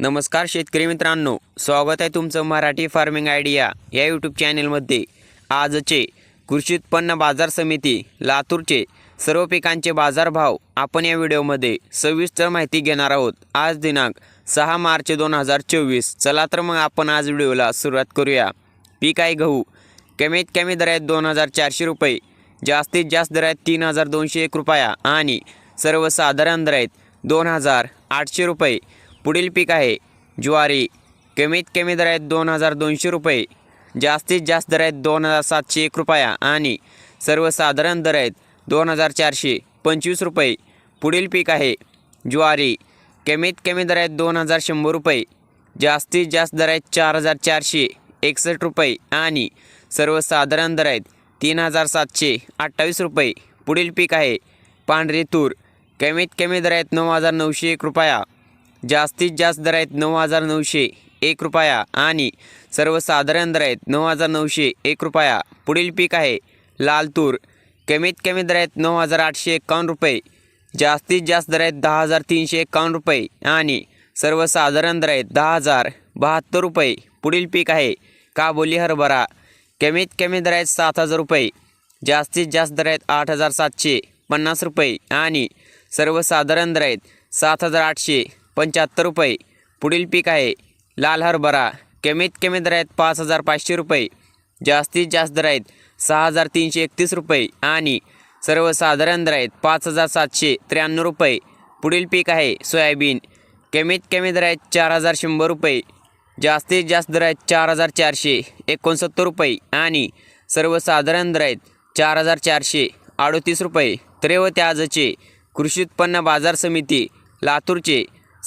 नमस्कार शेतकरी मित्रांनो स्वागत आहे तुमचं मराठी फार्मिंग आयडिया या यूट्यूब चॅनेलमध्ये आजचे कृषी उत्पन्न बाजार समिती लातूरचे सर्व पिकांचे बाजारभाव आपण या व्हिडिओमध्ये सविस्तर माहिती घेणार आहोत. आज दिनांक सहा मार्च दोन हजार चोवीस. चला तर मग आपण आज व्हिडिओला सुरुवात करूया. पीक आहे गहू. कमीत कमी दर आहेत दोन हजार चारशे रुपये. जास्तीत जास्त दर आहेत तीन हजार दोनशे एक रुपया. आणि सर्वसाधारण दर आहेत दोन हजार आठशे रुपये. पुढील पीक आहे. ज्वारी कमीत कमी दर आहेत दोन हजार दोनशे रुपये जास्तीत जास्त दर आहेत दोन हजार सातशे एक रुपया आणि सर्वसाधारण दर आहेत दोन हजार चारशे पंचवीस रुपये. पुढील पीक आहे. ज्वारी कमीत कमी दर आहेत दोन हजार शंभर रुपये जास्तीत जास्त दर आहेत चार हजार चारशे एकसष्ट रुपये आणि सर्वसाधारण दर आहेत तीन हजार सातशे अठ्ठावीस रुपये. पुढील पीक आहे. पांढरी तूर कमीत कमी दर आहेत नऊ हजार नऊशे एक रुपया. जास्तीत जास्त दर आहेत नऊ हजार नऊशे एक रुपया आणि सर्वसाधारण दर आहेत नऊ हजार नऊशे एक रुपया. पुढील पीक आहे लाल तूर कमीत कमी दर आहेत नऊ हजार आठशे एकावन्न रुपये. जास्तीत जास्त दर आहेत दहा हजार तीनशे एकावन्न रुपये आणि सर्वसाधारण दर आहेत दहा हजार बहात्तर रुपये. पुढील पीक आहे काबोली हरभरा. कमीत कमी दर आहेत सात हजार रुपये. जास्तीत जास्त दर आहेत आठ हजार सातशे पन्नास रुपये आणि सर्वसाधारण दर आहेत सात हजार आठशे पंच्याहत्तर रुपये. पुढील पीक आहे. लाल हरभरा. कमीत कमी दर आहेत पाच हजार पाचशे रुपये. जास्तीत जास्त दर आहेत सहा हजार तीनशे एकतीस रुपये. आणि सर्वसाधारण दर आहेत पाच हजार सातशे त्र्याण्णव रुपये. पुढील पीक आहे सोयाबीन. कमीत कमी दर आहेत चार हजार शंभर रुपये. जास्तीत जास्त दर आहेत चार हजार चारशे एकोणसत्तर रुपये. आणि सर्वसाधारण दर आहेत चार हजार चारशे अडोतीस रुपये. त्रेव त्याजचे कृषी उत्पन्न बाजार समिती लातूरचे